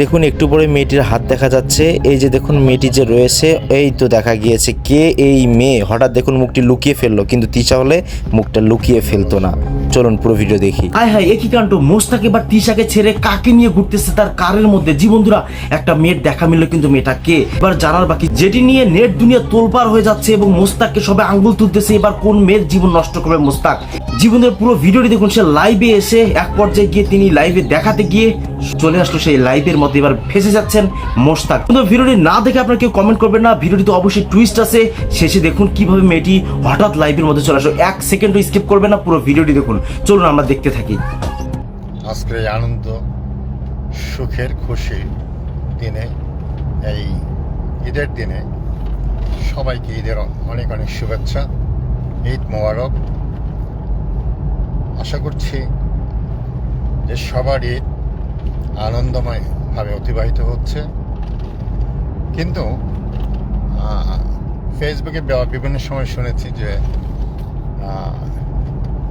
দেখুন, একটু পরে মেয়েটির হাত দেখা যাচ্ছে। এই যে দেখুন, মেয়েটি যে রয়েছে, এই তো দেখা গিয়েছে কে এই মেয়ে? হঠাৎ দেখুন, মুখটি লুকিয়ে ফেলল। কিন্তু তিশা হলে মুখটা লুকিয়ে ফেলতো না। চলুন, পুরো ভিডিও দেখি। হায় হায় একই কাণ্ড। মোস্তাক এবার তিশাকে ছেড়ে কাকে নিয়ে ঘুরতেছে তার কারের মধ্যে? জি বন্ধুরা, একটা মেয়ের দেখা মিললো কিন্তু মেয়েটা কে? এবার জানার বাকি, যেটি নিয়ে নেট দুনিয়া তোলপার হয়ে যাচ্ছে এবং মোস্তাককে সবে আঙ্গুল তুলতেছে, এবার কোন মেয়ের জীবন নষ্ট করবে মোস্তাক? জীবনের পুরো ভিডিওটি দেখুন, সে লাইভে এসে এক পর্যায়ে গিয়ে তিনি লাইভে দেখাতে গিয়ে চলে আসলো সেই লাইভের মধ্যে এবার ফেসে যাচ্ছেন মোস্তাক কিন্তু ভিডিওটি না দেখে আপনার কেউ কমেন্ট করবেন না ভিডিওটি তো অবশ্যই টুইস্ট আছে। শেষে দেখুন কীভাবে মেয়েটি হঠাৎ লাইভের মধ্যে চলে আসলো। এক সেকেন্ডও স্কিপ করবে না, পুরো ভিডিওটি দেখুন। চলুন আমরা দেখতে থাকি। আজকের এই আনন্দ, সুখের খুশি দিনে, এই ঈদের দিনে সবাইকে ঈদের অনেক অনেক শুভেচ্ছা, ঈদ মোবারক। আশা করছি যে সবার ঈদ আনন্দময়ভাবে অতিবাহিত হচ্ছে। কিন্তু ফেসবুকে বিভিন্ন সময় শুনেছি যে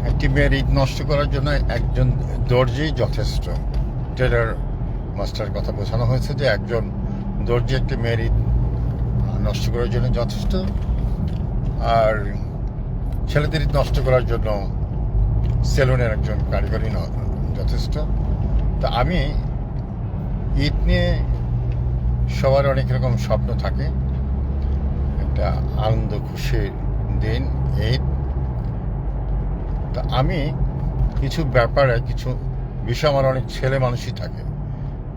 একটি মেয়ের ঈদ নষ্ট করার জন্য একজন দর্জি যথেষ্ট। টেলার মাস্টার কথা বোঝানো হয়েছে যে, একজন দর্জি একটি মেয়ের ঈদ নষ্ট করার জন্য যথেষ্ট। আর ছেলেদের ঈদ নষ্ট করার জন্য সেলুনের একজন কারিগরি যথেষ্ট। তা আমি ঈদ নিয়ে সবার অনেক রকম স্বপ্ন থাকে। একটা আনন্দ, খুশির দিন, ঈদ। তা আমি কিছু ব্যাপারে, কিছু বিষয় আমার অনেক ছেলে মানুষই থাকে।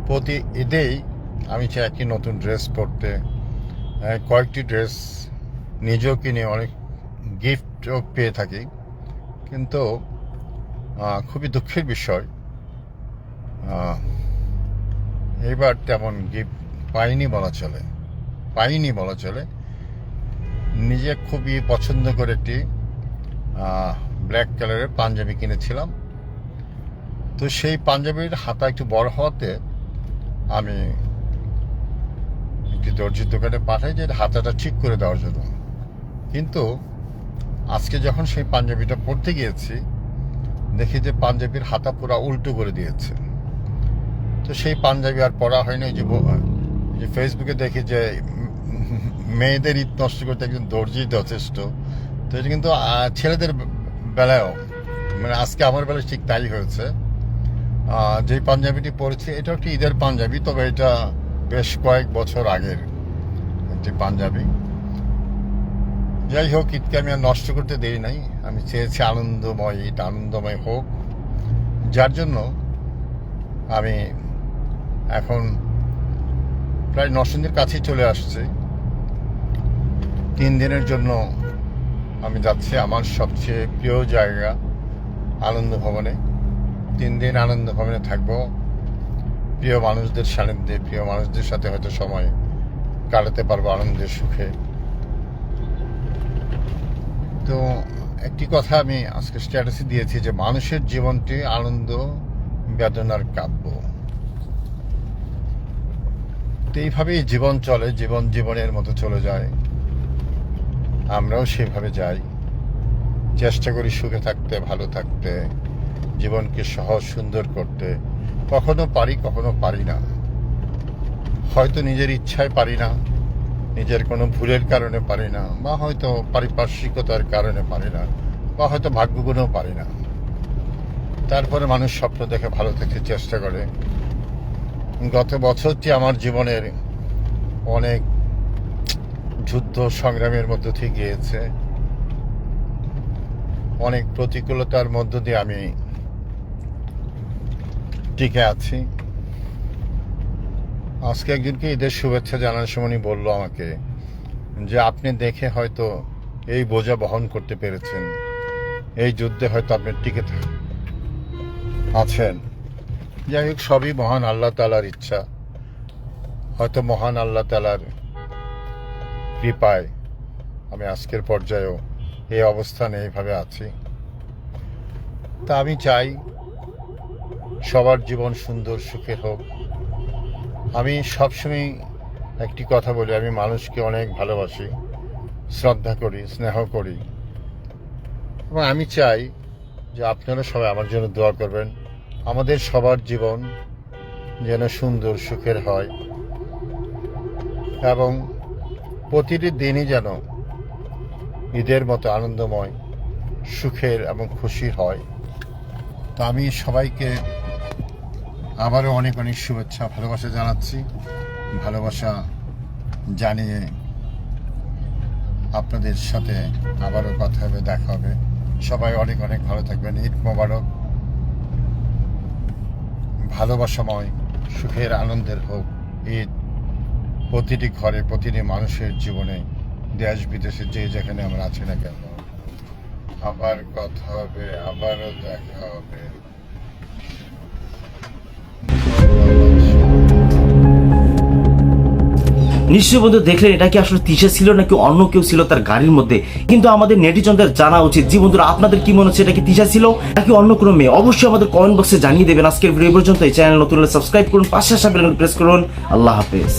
প্রতি ঈদেই আমি চাই একটি নতুন ড্রেস পরতে। কয়েকটি ড্রেস নিজেও কিনে অনেক গিফটও পেয়ে থাকি। কিন্তু খুবই দুঃখের বিষয়। আহ, এইবার তেমন গিফট পাইনি বলা চলে। পাইনি বলা চলে। নিজে খুবই পছন্দ করে একটি ব্ল্যাক কালারের পাঞ্জাবি কিনেছিলাম। তো সেই পাঞ্জাবির হাতা একটু বড় হওয়াতে আমি একটি দর্জির দোকানে পাঠাই যে হাতাটা ঠিক করে দেওয়ার জন্য। কিন্তু আজকে যখন সেই পাঞ্জাবিটা পরতে গিয়েছি দেখি যে পাঞ্জাবির হাতা পুরা উল্টো করে দিয়েছে। তো সেই পাঞ্জাবি আর পরা হয়নি। যে যে ফেসবুকে দেখি যে মেয়েদের ঈদ নষ্ট করতে একজন দর্জি যথেষ্ট। তো এটা কিন্তু ছেলেদের বেলায়ও। মানে আজকে আমার বেলায় ঠিক তাই হয়েছে। যে পাঞ্জাবিটি পরেছি এটা একটি ঈদের পাঞ্জাবি, তবে এটা বেশ কয়েক বছর আগের একটি পাঞ্জাবি। যাই হোক, ঈদকে আমি আর নষ্ট করতে দেরি নাই। আমি চেয়েছি আনন্দময়, ঈদ আনন্দময় হোক। যার জন্য আমি এখন প্রায় নরসিংদীর কাছেই চলে আসছে। তিন দিনের জন্য আমি যাচ্ছি আমার সবচেয়ে প্রিয় জায়গা আনন্দ ভবনে। তিন দিন আনন্দ ভবনে থাকব। প্রিয় মানুষদের সান্নিধ্যে, প্রিয় মানুষদের সাথে হয়তো সময় কাটাতে পারব আনন্দের সুখে। তো একটি কথা আমি আজকে স্ট্যাটাসে দিয়েছি যে মানুষের জীবনটি আনন্দ, বেদনার কাব্য। এইভাবেই জীবন চলে, জীবন জীবনের মতো চলে যায়। আমরাও সেভাবে যাই। চেষ্টা করি সুখে থাকতে, ভালো থাকতে, জীবনকে সহজ, সুন্দর করতে। কখনো পারি কখনো পারি না। হয়তো নিজের ইচ্ছায় পারি না, নিজের কোনো ভুলের কারণে পারি না, বা হয়তো পারিপার্শ্বিকতার কারণে পারি না, বা হয়তো ভাগ্যগুণও পারি না। তারপরে মানুষ স্বপ্ন দেখে ভালো থাকতে চেষ্টা করে। গত বছরটি আমার জীবনের অনেক যুদ্ধ সংগ্রামের মধ্য দিয়ে গিয়েছে। অনেক প্রতিকূলতার মধ্য দিয়ে আমি টিকে আছি। আজকে একজনকে ঈদের শুভেচ্ছা জানার সময় বলল আমাকে যে, আপনি দেখে হয়তো এই বোঝা বহন করতে পেরেছেন। এই যুদ্ধে হয়তো আপনি টিকে আছেন। যাই হোক সবই মহান আল্লাহ তালার ইচ্ছা। হয়তো মহান আল্লাহ তালার কৃপায় আমি আজকের পর্যায়েও এই অবস্থানে এইভাবে আছি। তা আমি চাই সবার জীবন সুন্দর সুখের হোক। আমি সবসময় একটি কথা বলি, আমি মানুষকে অনেক ভালোবাসি, শ্রদ্ধা করি, স্নেহ করি। এবং আমি চাই যে আপনারা সবাই আমার জন্য দোয়া করবেন। আমাদের সবার জীবন যেন সুন্দর, সুখের হয় এবং প্রতিটি দিনই যেন ঈদের মতো আনন্দময়, সুখের এবং খুশির হয়। তো আমি সবাইকে আবারও অনেক অনেক শুভেচ্ছা, ভালোবাসা জানাচ্ছি। ভালোবাসা জানিয়ে আপনাদের সাথে আবারও কথা হবে, দেখা হবে। সবাই অনেক অনেক ভালো থাকবেন। ঈদ মোবারক। ভালোবাসাময়, সুখের আনন্দের হোক ঈদ প্রতিটি ঘরে, প্রতিটি মানুষের জীবনে, দেশ, বিদেশে যে যেখানে আমরা আছি না কেন, আবার কথা হবে, আবারও দেখা হবে। নিশ্চয় বন্ধু দেখলেন এটা কি আসলে তিশা ছিল নাকি অন্য কেউ ছিল তার গাড়ির মধ্যে? কিন্তু আমাদের নেটিজনদের জানা উচিত। জি বন্ধুরা, আপনাদের কি মনে হচ্ছে এটা কি তিশা ছিল নাকি অন্য কোনো মেয়ে? অবশ্যই আমাদের কমেন্ট বক্সে জানিয়ে দেবেন। আজকের ভিডিও পর্যন্ত এই চ্যানেল নতুন সাবস্ক্রাইব করুন, পাশে আসা প্রেস করুন। আল্লাহ হাফেজ।